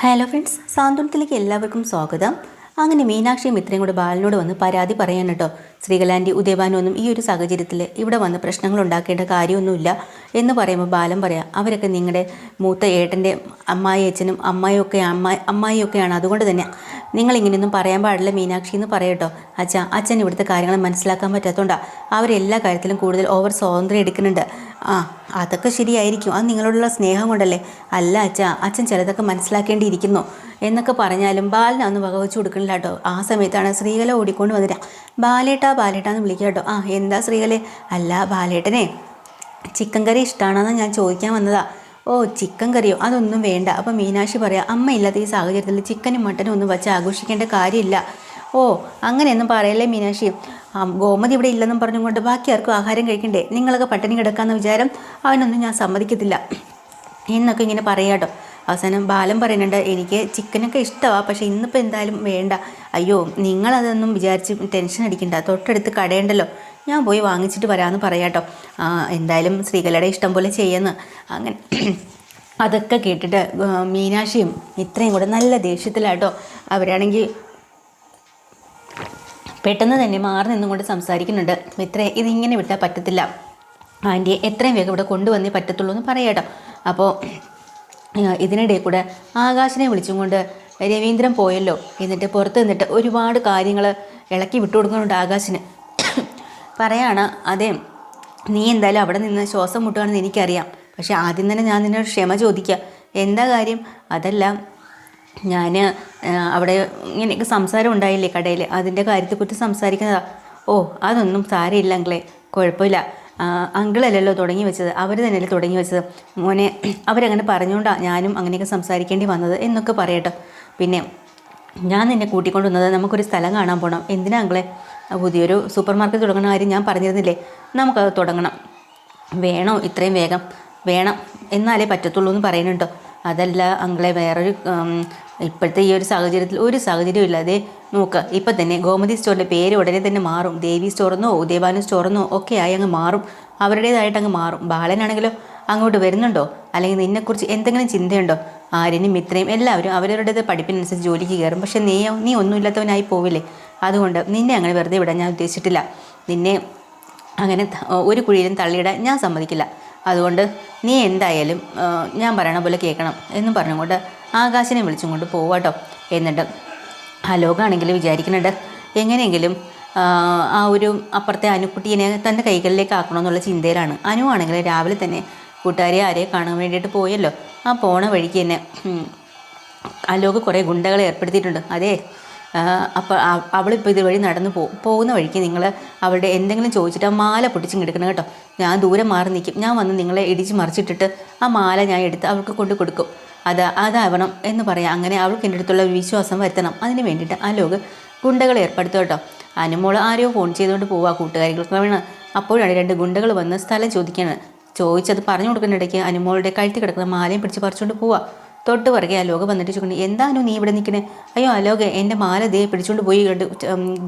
Hello friends സാന്ത്വനത്തിലേക്ക് എല്ലാവർക്കും സ്വാഗതം. അങ്ങനെ മീനാക്ഷിയും ഇത്രയും കൂടെ ബാലനോട് വന്ന് പരാതി പറയാൻ കേട്ടോ. ശ്രീകലാന്റെ ഉദയഭാനൊന്നും ഈ ഒരു സാഹചര്യത്തിൽ ഇവിടെ വന്ന് പ്രശ്നങ്ങൾ ഉണ്ടാക്കേണ്ട കാര്യമൊന്നുമില്ല. എന്ന് പറയുമ്പോൾ ബാലൻ പറയാം അവരൊക്കെ നിങ്ങളുടെ മൂത്ത ഏട്ടന്റെ അമ്മായി അച്ഛനും അമ്മായിയൊക്കെ അമ്മായി അമ്മായിയൊക്കെയാണ് അതുകൊണ്ട് തന്നെ നിങ്ങളിങ്ങനെയൊന്നും പറയാൻ പാടില്ല മീനാക്ഷി എന്ന് പറയട്ടോ അച്ഛ അച്ഛൻ ഇവിടുത്തെ കാര്യങ്ങൾ മനസ്സിലാക്കാൻ പറ്റാത്തതുകൊണ്ടാണ് അവരെല്ലാ കാര്യത്തിലും കൂടുതൽ ഓവർ സ്വാതന്ത്ര്യം എടുക്കുന്നുണ്ട്. ആ അതൊക്കെ ശരിയായിരിക്കും. അത് നിങ്ങളോടുള്ള സ്നേഹം കൊണ്ടല്ലേ? അല്ല അച്ഛ അച്ഛൻ ചിലതൊക്കെ മനസ്സിലാക്കേണ്ടിയിരിക്കുന്നു എന്നൊക്കെ പറഞ്ഞാലും ബാലിനെ ഒന്ന് വകവെച്ച് കൊടുക്കണില്ല കേട്ടോ. ആ സമയത്താണ് ശ്രീകല ഓടിക്കൊണ്ട് വന്നിട്ട് ബാലേട്ടാ ബാലേട്ടാന്ന് വിളിക്കാം കേട്ടോ. ആ എന്താ ശ്രീകലെ? അല്ല ബാലേട്ടനെ ചിക്കൻ കറി ഇഷ്ടമാണെന്ന് ഞാൻ ചോദിക്കാൻ വന്നതാ. ഓ ചിക്കൻ കറിയോ? അതൊന്നും വേണ്ട. അപ്പം മീനാക്ഷി പറയാം അമ്മ ഇല്ലാത്ത ഈ സാഹചര്യത്തിൽ ചിക്കനും മട്ടനും ഒന്നും വെച്ച് ആഘോഷിക്കേണ്ട കാര്യമില്ല. ഓ അങ്ങനെയൊന്നും പറയല്ലേ മീനാക്ഷി? ഗോമതി ഇവിടെ ഇല്ലെന്നും പറഞ്ഞുകൊണ്ട് ബാക്കി ആർക്കും ആഹാരം കഴിക്കണ്ടേ? നിങ്ങളൊക്കെ പട്ടിണി കിടക്കാമെന്ന വിചാരം അവനൊന്നും ഞാൻ സമ്മതിക്കത്തില്ല. എന്നൊക്കെ ഇങ്ങനെ പറയാട്ടോ അവസാനം ബാലൻ പറയുന്നുണ്ട് എനിക്ക് ചിക്കനൊക്കെ ഇഷ്ടമാണ് പക്ഷേ ഇന്നിപ്പോൾ എന്തായാലും വേണ്ട. അയ്യോ നിങ്ങളതൊന്നും വിചാരിച്ച് ടെൻഷൻ അടിക്കണ്ട. തൊട്ടടുത്ത് കടയുണ്ടല്ലോ. ഞാൻ പോയി വാങ്ങിച്ചിട്ട് വരാമെന്ന് പറയാട്ടോ. എന്തായാലും സ്ത്രീകളുടെ ഇഷ്ടം പോലെ ചെയ്യുന്നു. അങ്ങനെ അതൊക്കെ കേട്ടിട്ട് മീനാക്ഷിയും ഇത്രയും കൂടെ നല്ല ദേഷ്യത്തിലാട്ടോ. അവരാണെങ്കിൽ പെട്ടെന്ന് തന്നെ മാറി നിന്നുകൊണ്ട് സംസാരിക്കുന്നുണ്ട്. ഇത്ര ഇതിങ്ങനെ വിട്ടാൽ പറ്റത്തില്ല. ആന്റിയെ എത്രയും വേഗം ഇവിടെ കൊണ്ടുവന്നേ പറ്റത്തുള്ളൂ എന്ന് പറയാട്ടോ. അപ്പോൾ ഇതിനിടയിൽ കൂടെ ആകാശിനെ വിളിച്ചും കൊണ്ട് രവീന്ദ്രൻ പോയല്ലോ. എന്നിട്ട് പുറത്ത് നിന്നിട്ട് ഒരുപാട് കാര്യങ്ങൾ ഇളക്കി വിട്ടു കൊടുക്കുന്നുണ്ട് ആകാശിന്. പറയാണ് അതെ നീ എന്തായാലും അവിടെ നിന്ന് ശ്വാസം മുട്ടുകയാണെന്ന് എനിക്കറിയാം. പക്ഷെ ആദ്യം തന്നെ ഞാൻ നിന്നോട് ക്ഷമ ചോദിക്കുക എന്താ കാര്യം? അതല്ല ഞാൻ അവിടെ ഇങ്ങനെയൊക്കെ സംസാരം ഉണ്ടായില്ലേ കടയിൽ അതിന്റെ കാര്യത്തെക്കുറിച്ച് സംസാരിക്കുന്നതാ. ഓ അതൊന്നും സാരമില്ല അങ്കിളെ. കുഴപ്പമില്ല. അങ്കിളല്ലല്ലോ തുടങ്ങി വെച്ചത്. അവർ തന്നെയല്ലേ തുടങ്ങി വെച്ചത്. മോനെ അവരങ്ങനെ പറഞ്ഞുകൊണ്ടാണ് ഞാനും അങ്ങനെയൊക്കെ സംസാരിക്കേണ്ടി വന്നത് എന്നൊക്കെ പറയട്ടെ. പിന്നെ ഞാൻ നിന്നെ കൂട്ടിക്കൊണ്ടുവന്നത് നമുക്കൊരു സ്ഥലം കാണാൻ പോകണം എന്തിനാ അങ്കിളെ? പുതിയൊരു സൂപ്പർ മാർക്കറ്റ് തുടങ്ങുന്ന കാര്യം ഞാൻ പറഞ്ഞിരുന്നില്ലേ? നമുക്കത് തുടങ്ങണം. വേണോ? ഇത്രയും വേഗം വേണം എന്നാലേ പറ്റത്തുള്ളൂ എന്ന് പറയുന്നുണ്ടോ. അതല്ല അങ്ങളെ വേറൊരു ഇപ്പോഴത്തെ ഈ ഒരു സാഹചര്യത്തിൽ ഒരു സാഹചര്യം ഇല്ലാതെ നോക്കുക ഇപ്പം തന്നെ ഗോമതി സ്റ്റോറിന്റെ പേര് ഉടനെ തന്നെ മാറും. ദേവി സ്റ്റോറെന്നോ ഉദയഭാനു സ്റ്റോറെന്നോ ഒക്കെ ആയി അങ്ങ് മാറും. അവരുടേതായിട്ട് അങ്ങ് മാറും. ബാലനാണെങ്കിലോ അങ്ങോട്ട് വരുന്നുണ്ടോ? അല്ലെങ്കിൽ നിന്നെക്കുറിച്ച് എന്തെങ്കിലും ചിന്തയുണ്ടോ? ആര്യനും മിത്രയും എല്ലാവരും അവരവരുടേത് പഠിപ്പിനനുസരിച്ച് ജോലിക്ക് കയറും. പക്ഷേ നീ നീ ഒന്നുമില്ലാത്തവനായി പോവില്ലേ? അതുകൊണ്ട് നിന്നെ അങ്ങനെ വെറുതെ വിടാൻ ഞാൻ ഉദ്ദേശിച്ചിട്ടില്ല. നിന്നെ അങ്ങനെ ഒരു കുഴിയിലും തള്ളിയിടാൻ ഞാൻ സമ്മതിക്കില്ല. അതുകൊണ്ട് നീ എന്തായാലും ഞാൻ പറയണ പോലെ കേൾക്കണം എന്നും പറഞ്ഞുകൊണ്ട് ആകാശിനെ വിളിച്ചും കൊണ്ട് പോവാട്ടോ എന്നിട്ട് ആ ലോകമാണെങ്കിലും വിചാരിക്കുന്നുണ്ട് എങ്ങനെയെങ്കിലും ആ, ഒരു അപ്പുറത്തെ അനുക്കുട്ടീനെ തന്റെ കൈകളിലേക്ക് ആക്കണമെന്നുള്ള ചിന്തയിലാണ്. അനുവാണെങ്കിൽ രാവിലെ തന്നെ കൂട്ടുകാരെ ആരെ കാണാൻ വേണ്ടിയിട്ട് പോയല്ലോ. ആ പോണ വഴിക്ക് തന്നെ അലോക്ക് അലോക് കുറേ ഗുണ്ടകളെ ഏർപ്പെടുത്തിയിട്ടുണ്ട്. അതെ അപ്പോൾ അവളിപ്പോൾ ഇതുവഴി നടന്നു പോകും പോകുന്ന വഴിക്ക് നിങ്ങൾ അവളുടെ എന്തെങ്കിലും ചോദിച്ചിട്ട് ആ മാല പൊട്ടിച്ചും എടുക്കണം കേട്ടോ. ഞാൻ ദൂരെ മാറി നിൽക്കും. ഞാൻ വന്ന് നിങ്ങളെ ഇടിച്ച് മറിച്ചിട്ടിട്ട് ആ മാല ഞാൻ എടുത്ത് അവൾക്ക് കൊണ്ട് കൊടുക്കും. അത് അതാവണം എന്ന് പറയാം. അങ്ങനെ അവൾക്ക് എന്റെ അടുത്തുള്ള വിശ്വാസം വരുത്തണം. അതിന് വേണ്ടിയിട്ട് അലോക് ഗുണ്ടകൾ ഏർപ്പെടുത്തും കേട്ടോ. അനുമോൾ ആരെയോ ഫോൺ ചെയ്തുകൊണ്ട് പോവുക കൂട്ടുകാരികൾക്ക് വേണം. അപ്പോഴാണ് രണ്ട് ഗുണ്ടകൾ വന്ന് സ്ഥലം ചോദിക്കുകയാണ് ചോദിച്ചത് പറഞ്ഞു കൊടുക്കുന്ന ഇടയ്ക്ക് അനുമോളുടെ കഴുത്തി കിടക്കുന്ന മാലയും പിടിച്ച് പറിച്ചുകൊണ്ട് പോവാ. തൊട്ട് പുറകെ അലോക വന്നിട്ട് ചോദിക്കുന്നു എന്താണോ നീ ഇവിടെ നിൽക്കണേ? അയ്യോ അലോക എന്റെ മാല ദേ പിടിച്ചുകൊണ്ട് പോയി കണ്ട്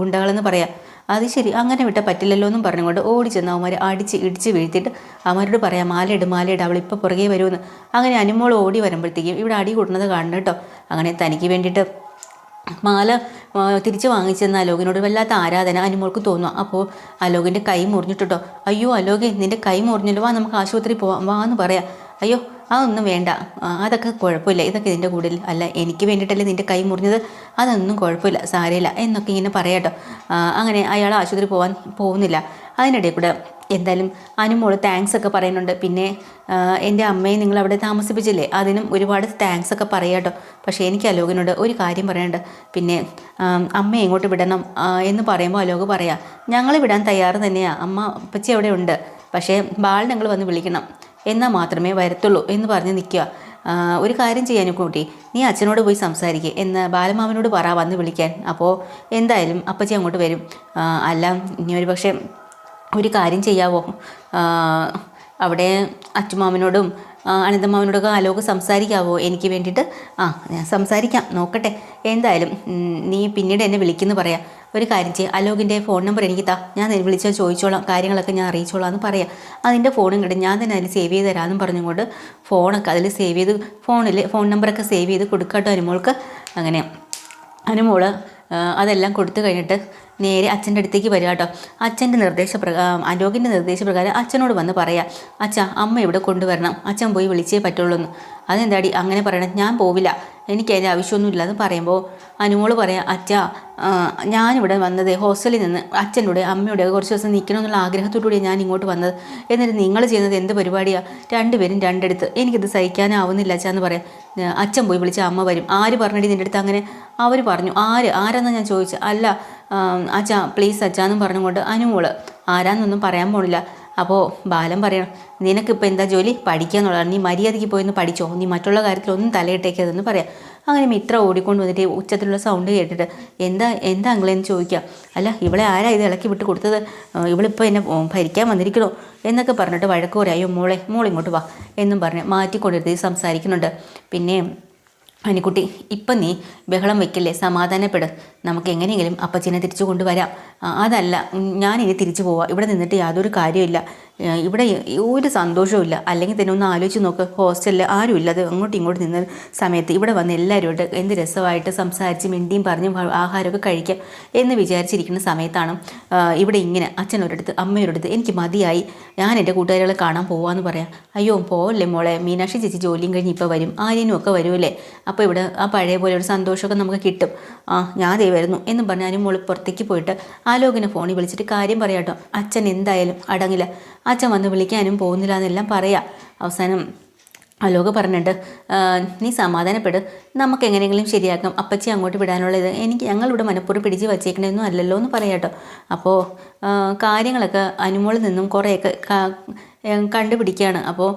ഗുണ്ടകളെന്ന് പറയാം. അത് ശരി അങ്ങനെ വിട്ട പറ്റില്ലല്ലോ എന്നും പറഞ്ഞുകൊണ്ട് ഓടി ചെന്ന് അവന്മാർ അടിച്ച് ഇടിച്ച് വീഴ്ത്തിയിട്ട് അവരോട് പറയാം മാലയിട് മാലയിട് അവൾ ഇപ്പോൾ പുറകെ വരുമെന്ന്. അങ്ങനെ അനുമോൾ ഓടി വരുമ്പോഴത്തേക്കും ഇവിടെ അടി കൂടുന്നത് കാണണം കേട്ടോ. അങ്ങനെ തനിക്ക് വേണ്ടിയിട്ട് മാല തിരിച്ച് വാങ്ങിച്ചെന്ന് അലോകിനോട് വല്ലാത്ത ആരാധന അനുമോൾക്ക് തോന്നുക അപ്പോൾ അലോകിന്റെ കൈ മുറിഞ്ഞിട്ടോ അയ്യോ അലോകെ നിന്റെ കൈ മുറിഞ്ഞല്ലോ. വാ നമുക്ക് ആശുപത്രി പോവാം. വാ എന്ന് പറയാം. അയ്യോ അതൊന്നും വേണ്ട. അതൊക്കെ കുഴപ്പമില്ല. ഇതൊക്കെ ഇതിന്റെ കൂടെ അല്ല എനിക്ക് വേണ്ടിയിട്ടല്ലേ നിന്റെ കൈ മുറിഞ്ഞത്. അതൊന്നും കുഴപ്പമില്ല. സാരയില്ല എന്നൊക്കെ ഇങ്ങനെ പറയാട്ടോ. അങ്ങനെ അയാൾ ആശുപത്രി പോകാൻ പോകുന്നില്ല. അതിനിടയിൽ കൂടെ എന്തായാലും അനുമോൾ താങ്ക്സ് ഒക്കെ പറയുന്നുണ്ട്. പിന്നെ എന്റെ അമ്മയെ നിങ്ങൾ അവിടെ താമസിപ്പിച്ചില്ലേ? അതിനും ഒരുപാട് താങ്ക്സ് ഒക്കെ പറയാട്ടോ പക്ഷേ എനിക്ക് അലോകിനോട് ഒരു കാര്യം പറയാനുണ്ട്. പിന്നെ അമ്മയെ എങ്ങോട്ട് വിടണം എന്ന് പറയുമ്പോൾ അലോക് പറയാം ഞങ്ങൾ വിടാൻ തയ്യാറ് തന്നെയാണ് അമ്മ അപ്പച്ചി അവിടെ ഉണ്ട്. പക്ഷേ ബാൽ ഞങ്ങൾ വന്ന് വിളിക്കണം. എന്നാൽ മാത്രമേ വരത്തുള്ളൂ എന്ന് പറഞ്ഞ് നിൽക്കുക ഒരു കാര്യം ചെയ്യാനും കൂട്ടി നീ അച്ഛനോട് പോയി സംസാരിക്കുക എന്ന് ബാലമാമനോട് പറ വന്ന് വിളിക്കാൻ. അപ്പോൾ എന്തായാലും അപ്പച്ചി അങ്ങോട്ട് വരും. അല്ല ഇനി ഒരു പക്ഷേ ഒരു കാര്യം ചെയ്യാവോ? അവിടെ അച്ചുമാമനോടും അനന്തമാമനോടൊക്കെ ആലോക സംസാരിക്കാവോ? എനിക്ക് വേണ്ടിയിട്ട്? ആ ഞാൻ സംസാരിക്കാം. നോക്കട്ടെ. എന്തായാലും നീ പിന്നീട് എന്നെ വിളിക്കുന്നു പറയാം. ഒരു കാര്യം ചെയ്യാം. അലോകിന്റെ ഫോൺ നമ്പർ എനിക്ക് താ. ഞാൻ വിളിച്ചാൽ ചോദിച്ചോളാം. കാര്യങ്ങളൊക്കെ ഞാൻ അറിയിച്ചോളാം എന്ന് പറയാം. അതിന്റെ ഫോണും കിട്ടും ഞാൻ തന്നെ അതിൽ സേവ് ചെയ്ത് തരാമെന്ന് പറഞ്ഞുകൊണ്ട് ഫോണൊക്കെ അതിൽ സേവ് ചെയ്ത് ഫോണിൽ ഫോൺ നമ്പറൊക്കെ സേവ് ചെയ്ത് കൊടുക്കട്ടോ അനുമോൾക്ക്. അങ്ങനെ അനുമോൾ അതെല്ലാം കൊടുത്തു കഴിഞ്ഞിട്ട് നേരെ അച്ഛന്റെ അടുത്തേക്ക് വരിക കേട്ടോ. അച്ഛന്റെ നിർദ്ദേശപ്രകാരം അലോകിന്റെ നിർദ്ദേശപ്രകാരം അച്ഛനോട് വന്ന് പറയാം അച്ഛ അമ്മ ഇവിടെ കൊണ്ടുവരണം. അച്ഛൻ പോയി വിളിച്ചേ പറ്റുള്ളൂ എന്ന് അതെന്താടി അങ്ങനെ പറയണം? ഞാൻ പോവില്ല. എനിക്ക് അതിന്റെ ആവശ്യമൊന്നുമില്ല എന്ന് പറയുമ്പോൾ അനുമോൾ പറയാം അച്ഛ ഞാനിവിടെ വന്നത് ഹോസ്റ്റലിൽ നിന്ന് അച്ഛന്റെ അമ്മയുടെ കുറച്ച് ദിവസം നിൽക്കണമെന്നുള്ള ആഗ്രഹത്തോടുകൂടി ഞാൻ ഇങ്ങോട്ട് വന്നത്. എന്നിട്ട് നിങ്ങൾ ചെയ്യുന്നത് എന്ത് പരിപാടിയാണ് രണ്ടുപേരും രണ്ടെടുത്ത്. എനിക്കിത് സഹിക്കാനാവുന്നില്ല അച്ഛ എന്ന് പറയാം. അച്ഛൻ പോയി വിളിച്ച അമ്മ വരും. ആര് പറഞ്ഞിട്ട് നിന്റെ അടുത്ത് അങ്ങനെ? അവർ പറഞ്ഞു. ആര്? ആരാന്നാണ് ഞാൻ ചോദിച്ചത് അല്ല അച്ഛാ പ്ലീസ് അച്ഛാ എന്നും പറഞ്ഞുകൊണ്ട് അനുമോൾ ആരാന്നൊന്നും പറയാൻ പോണില്ല. അപ്പോൾ ബാലൻ പറയണം നിനക്കിപ്പോൾ എന്താ ജോലി? പഠിക്കുക എന്നുള്ളതാണ് നീ മര്യാദയ്ക്ക് പോയിന്ന് പഠിച്ചോ. നീ മറ്റുള്ള കാര്യത്തിലൊന്നും തലയിട്ടേക്കതെന്ന് പറയാം. അങ്ങനെ മിത്ര ഓടിക്കൊണ്ട് വന്നിട്ട് ഉച്ചത്തിലുള്ള സൗണ്ട് കേട്ടിട്ട് എന്താ എന്താ അങ്ങളെന്ന് ചോദിക്കുക അല്ല ഇവളെ ആരാ ഇത് ഇളക്കി വിട്ട് കൊടുത്തത്? ഇവളിപ്പോൾ എന്നെ ഭരിക്കാൻ വന്നിരിക്കണോ? എന്നൊക്കെ പറഞ്ഞിട്ട് വഴക്ക് പറയായോ മോളെ മോളിങ്ങോട്ട് വാ എന്നും പറഞ്ഞ് മാറ്റിക്കൊണ്ടിരുത്തി സംസാരിക്കുന്നുണ്ട്. പിന്നെ അനിക്കുട്ടി ഇപ്പം നീ ബഹളം വെക്കില്ലേ? സമാധാനപ്പെട്. നമുക്ക് എങ്ങനെയെങ്കിലും അപ്പച്ചനെ തിരിച്ചു കൊണ്ടുവരാം. അതല്ല ഞാനിനി തിരിച്ചു പോവാം. ഇവിടെ നിന്നിട്ട് യാതൊരു കാര്യമില്ല ഇവിടെ ഒരു സന്തോഷവും ഇല്ല. അല്ലെങ്കിൽ തന്നെ ഒന്ന് ആലോചിച്ച് നോക്ക് ഹോസ്റ്റലിൽ ആരും ഇല്ലാതെ അങ്ങോട്ടും ഇങ്ങോട്ടും നിന്ന സമയത്ത് ഇവിടെ വന്ന് എല്ലാവരുമായിട്ട് എന്ത് രസമായിട്ട് സംസാരിച്ച് മിണ്ടിയും പറഞ്ഞും ആഹാരമൊക്കെ കഴിക്കാം എന്ന് വിചാരിച്ചിരിക്കുന്ന സമയത്താണ് ഇവിടെ ഇങ്ങനെ അച്ഛനൊരിടത്ത് അമ്മയൊരിടത്ത് എനിക്ക് മതിയായി. ഞാൻ എന്റെ കൂട്ടുകാരികളെ കാണാൻ പോവാന്ന് പറയാം. അയ്യോ പോവല്ലേ മോളെ? മീനാക്ഷി ചേച്ചി ജോലിയും കഴിഞ്ഞ് ഇപ്പോൾ വരും. ആര്യനും ഒക്കെ വരുമല്ലേ? അപ്പോൾ ഇവിടെ ആ പഴയ പോലെ ഒരു സന്തോഷമൊക്കെ നമുക്ക് കിട്ടും. ആ ഞാൻ ദേ വരുന്നു എന്നും പറഞ്ഞാലും മോൾ പുറത്തേക്ക് പോയിട്ട് ആലോകിനെ ഫോണിൽ വിളിച്ചിട്ട് കാര്യം പറയാട്ടോ അച്ഛൻ എന്തായാലും അടങ്ങില്ല. അച്ഛൻ വന്ന് വിളിക്കാനും പോകുന്നില്ല എന്നെല്ലാം പറയാം. അവസാനം അലോക പറഞ്ഞിട്ട് നീ സമാധാനപ്പെട്. നമുക്ക് എങ്ങനെയെങ്കിലും ശരിയാക്കാം. അപ്പച്ചി അങ്ങോട്ട് വിടാനുള്ളത് എനിക്ക് ഞങ്ങളിവിടെ മനപ്പൂർവം പിടിച്ച് വച്ചേക്കണമെന്നും അല്ലല്ലോ എന്ന് പറയാട്ടോ അപ്പോൾ കാര്യങ്ങളൊക്കെ അനുമോളിൽ നിന്നും കുറേയൊക്കെ കണ്ടുപിടിക്കുകയാണ് അപ്പോൾ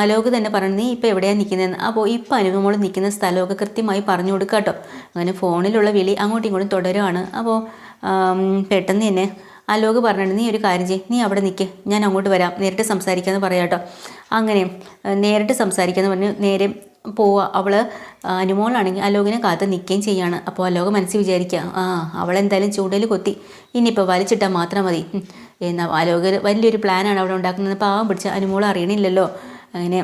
ആലോക് തന്നെ പറഞ്ഞു നീ ഇപ്പോൾ എവിടെയാണ് നിൽക്കുന്നതെന്ന്? അപ്പോൾ ഇപ്പോൾ അനുമോൾ നിൽക്കുന്ന സ്ഥലമൊക്കെ കൃത്യമായി പറഞ്ഞു കൊടുക്കാട്ടോ. കേട്ടോ അങ്ങനെ ഫോണിലുള്ള വിളി അങ്ങോട്ടും ഇങ്ങോട്ടും തുടരുകയാണ് അപ്പോൾ പെട്ടെന്ന് തന്നെ അലോക് പറഞ്ഞിട്ട് നീ ഒരു കാര്യം ചെയ്യ് നീ അവിടെ നിൽക്ക് ഞാൻ അങ്ങോട്ട് വരാം നേരിട്ട് സംസാരിക്കാമെന്ന് പറയാം കേട്ടോ. അങ്ങനെ നേരിട്ട് സംസാരിക്കാമെന്ന് പറഞ്ഞ് നേരെ പോവുക അവൾ അനുമോളാണെങ്കിൽ അലോകിനെ കാത്ത് നിൽക്കുകയും ചെയ്യാണ്. അപ്പോൾ അലോക മനസ്സിൽ വിചാരിക്കുക ആ അവളെന്തായാലും ചൂടയിൽ കൊത്തി ഇനിയിപ്പോൾ വലിച്ചിട്ടാൽ മാത്രം മതി. എന്നാൽ എന്നാ അലോക വലിയൊരു പ്ലാനാണ് അവിടെ ഉണ്ടാക്കുന്നത്. പാവം പിടിച്ച അനുമോൾ അറിയണില്ലല്ലോ. അങ്ങനെ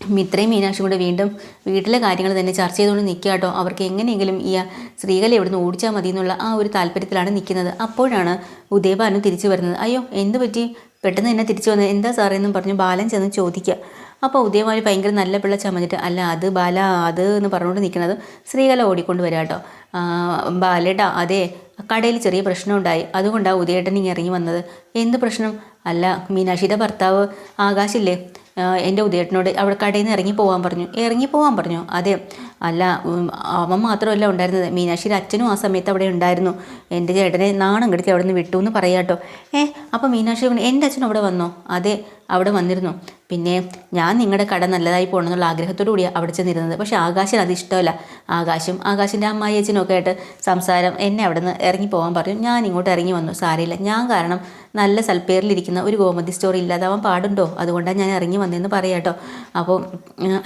മിത്രയും മീനാക്ഷിയും കൂടെ വീണ്ടും വീട്ടിലെ കാര്യങ്ങൾ തന്നെ ചർച്ച ചെയ്തുകൊണ്ട് നിൽക്കുക കേട്ടോ. അവർക്ക് എങ്ങനെയെങ്കിലും ഈ സ്ത്രീകളെ എവിടുന്ന് ഓടിച്ചാൽ മതി എന്നുള്ള ആ ഒരു താല്പര്യത്തിലാണ് നിൽക്കുന്നത്. അപ്പോഴാണ് ഉദയഭാനു തിരിച്ചു വരുന്നത്. അയ്യോ എന്ത് പറ്റി? പെട്ടെന്ന് തന്നെ തിരിച്ചു വന്നത് എന്താ സാറേ? എന്നും പറഞ്ഞു ബാലൻ ചെന്ന് ചോദിക്കുക. അപ്പോൾ ഉദയമാരി ഭയങ്കര നല്ല പിള്ള ചമഞ്ഞിട്ട് അല്ല അത് ബാല അത് എന്ന് പറഞ്ഞുകൊണ്ട് നിൽക്കുന്നത് സ്ത്രീകളെ ഓടിക്കൊണ്ട് വരാം കേട്ടോ ബാലേട്ടാ അതെ കടയിൽ ചെറിയ പ്രശ്നമുണ്ടായി. അതുകൊണ്ടാണ് ഉദയേട്ടൻ ഇങ്ങനെ ഇറങ്ങി വന്നത്. എന്ത് പ്രശ്നം? അല്ല മീനാക്ഷിയുടെ ഭർത്താവ് ആകാശില്ലേ? എന്റെ ഉദയേട്ടനോട് അവിടെ കടയിൽ നിന്ന് ഇറങ്ങി പോകാൻ പറഞ്ഞു. ഇറങ്ങി പോകാൻ പറഞ്ഞു? അതെ. അല്ല അവൻ മാത്രമല്ല ഉണ്ടായിരുന്നത്. മീനാക്ഷിയുടെ അച്ഛനും ആ സമയത്ത് അവിടെ ഉണ്ടായിരുന്നു. എന്റെ ചേട്ടനെ നാണം കെടുത്തി അവിടെ നിന്ന് വിട്ടു എന്ന് പറയാട്ടോ ഏ അപ്പോൾ മീനാക്ഷി എന്റെ അച്ഛൻ അവിടെ വന്നോ? അതെ അവിടെ വന്നിരുന്നു. പിന്നെ ഞാൻ നിങ്ങളുടെ കട നല്ലതായി പോകണം എന്നുള്ള ആഗ്രഹത്തോടു കൂടിയാണ് അവിടെ ചെന്നിരുന്നത്. പക്ഷേ ആകാശിന് അത് ഇഷ്ടമല്ല. ആകാശും ആകാശിന്റെ അമ്മായി അച്ഛനൊക്കെ ആയിട്ട് സംസാരം എന്നെ അവിടെ നിന്ന് ഇറങ്ങി പോകാൻ പറഞ്ഞു. ഞാൻ ഇങ്ങോട്ട് ഇറങ്ങി വന്നു. സാരമില്ല. ഞാൻ കാരണം നല്ല സൽപ്പേറിലിരിക്കുന്ന ഒരു ഗോമതി സ്റ്റോറി ഇല്ലാതാവാൻ പാടുണ്ടോ? അതുകൊണ്ടാണ് ഞാൻ ഇറങ്ങി വന്നതെന്ന് പറയാം കേട്ടോ. അപ്പോൾ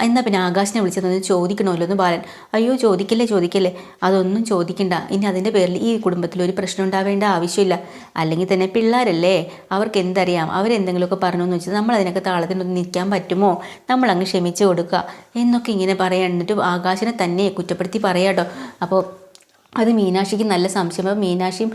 എന്നാൽ പിന്നെ ആകാശിനെ വിളിച്ചതെന്ന് ചോദിക്കണമല്ലോ എന്ന് ബാലൻ. അയ്യോ ചോദിക്കില്ലേ ചോദിക്കില്ലേ? അതൊന്നും ചോദിക്കണ്ട. ഇനി അതിന്റെ പേരിൽ ഈ കുടുംബത്തിൽ ഒരു പ്രശ്നം ഉണ്ടാവേണ്ട ആവശ്യമില്ല. അല്ലെങ്കിൽ തന്നെ പിള്ളേരല്ലേ? അവർക്ക് എന്തറിയാം? അവരെന്തെങ്കിലുമൊക്കെ പറഞ്ഞു എന്ന് വെച്ചാൽ നമ്മൾ അതിനൊക്കെ താളത്തിനൊന്ന് നിൽക്കാൻ പറ്റുമോ? നമ്മൾ അങ്ങ് ക്ഷമിച്ച് കൊടുക്കുക. എന്നൊക്കെ ഇങ്ങനെ പറയാൻ എന്നിട്ട് ആകാശിനെ തന്നെ കുറ്റപ്പെടുത്തി പറയാട്ടോ. അപ്പോൾ അത് മീനാക്ഷിക്ക് നല്ല സംശയം. അപ്പോൾ മീനാക്ഷിയും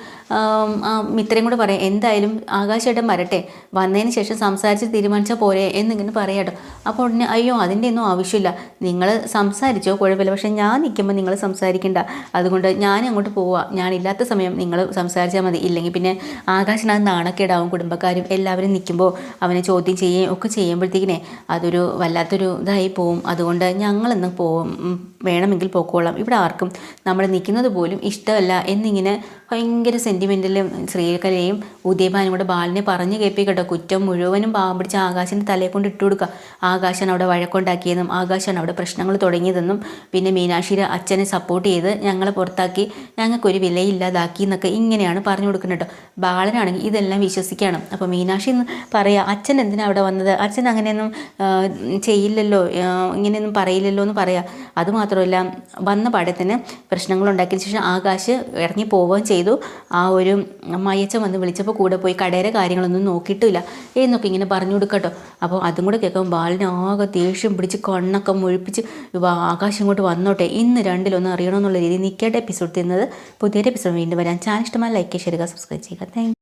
മിത്രയും കൂടെ പറയാം എന്തായാലും ആകാശേട്ടൻ വരട്ടെ. വന്നതിന് ശേഷം സംസാരിച്ച് തീരുമാനിച്ചാൽ പോരെ എന്നിങ്ങനെ പറയാട്ടോ അപ്പോൾ ഉടനെ അയ്യോ അതിന്റെ ഒന്നും ആവശ്യമില്ല. നിങ്ങൾ സംസാരിച്ചോ കുഴപ്പമില്ല. പക്ഷേ ഞാൻ നിൽക്കുമ്പോൾ നിങ്ങൾ സംസാരിക്കണ്ട. അതുകൊണ്ട് ഞാൻ അങ്ങോട്ട് പോവുക ഞാനില്ലാത്ത സമയം നിങ്ങൾ സംസാരിച്ചാൽ മതി. ഇല്ലെങ്കിൽ പിന്നെ ആകാശിനത് നാണക്കേടാവും കുടുംബക്കാരും എല്ലാവരും നിൽക്കുമ്പോൾ അവനെ ചോദ്യം ചെയ്യുകയും ഒക്കെ ചെയ്യുമ്പോഴത്തേക്കിനെ അതൊരു വല്ലാത്തൊരു ഇതായി പോവും. അതുകൊണ്ട് ഞങ്ങളെന്ന് പോവും. വേണമെങ്കിൽ പോക്കോളാം. ഇവിടെ ആർക്കും നമ്മൾ നിൽക്കുന്നത് പോലും ഇഷ്ടമല്ല എന്നിങ്ങനെ ഭയങ്കര സെന്റിമെന്റലും ശ്രീകലയും ഉദയഭാനും കൂടെ ബാലിനെ പറഞ്ഞു കേൾപ്പിക്കട്ടോ. കുറ്റം മുഴുവനും പാവം പിടിച്ച് ആകാശിന്റെ തലയെ കൊണ്ട് ഇട്ട് കൊടുക്കുക. ആകാശാണ് അവിടെ വഴക്കുണ്ടാക്കിയതെന്നും ആകാശാണ് അവിടെ പ്രശ്നങ്ങൾ തുടങ്ങിയതെന്നും പിന്നെ മീനാക്ഷിയുടെ അച്ഛനെ സപ്പോർട്ട് ചെയ്ത് ഞങ്ങളെ പുറത്താക്കി ഞങ്ങൾക്കൊരു വിലയില്ലാതാക്കി എന്നൊക്കെ ഇങ്ങനെയാണ് പറഞ്ഞു കൊടുക്കുന്നത് കേട്ടോ ബാലനാണെങ്കിൽ ഇതെല്ലാം വിശ്വസിക്കണം. അപ്പോൾ മീനാക്ഷി എന്ന് പറയുക അച്ഛൻ എന്തിനാണ് അവിടെ വന്നത്? അച്ഛൻ അങ്ങനെയൊന്നും ചെയ്യില്ലല്ലോ ഇങ്ങനെയൊന്നും പറയില്ലല്ലോ എന്ന് പറയാം. അതുമാത്രമല്ല വന്ന പാടത്തിന് പ്രശ്നങ്ങൾ ഉണ്ടാക്കിയ ശേഷം അതിനുശേഷം ആകാശ് ഇറങ്ങി പോവുകയും ചെയ്തു. ആ ഒരു മയച്ചൻ വന്ന് വിളിച്ചപ്പോൾ കൂടെ പോയി കടയുടെ കാര്യങ്ങളൊന്നും നോക്കിയിട്ടില്ല. എന്നൊക്കെ ഇങ്ങനെ പറഞ്ഞു കൊടുക്കട്ടോ. അപ്പോൾ അതും കൂടെ കേൾക്കുമ്പോൾ ബാലിനാകെ ദേഷ്യം പിടിച്ച് കണ്ണൊക്കെ മുഴിപ്പിച്ച് ആകാശം ഇങ്ങോട്ട് വന്നോട്ടെ. ഇന്ന് രണ്ടിലൊന്നും അറിയണമെന്നുള്ള രീതിയിൽ നിൽക്കേണ്ട എപ്പിസോഡ് തരുന്നത് പുതിയൊരു എപ്പിസോഡ് വീണ്ടും വരാൻ ചാനൽ ഇഷ്ടമായി ലൈക്ക് ചെയ്യുക സബ്സ്ക്രൈബ് ചെയ്യുക. താങ്ക്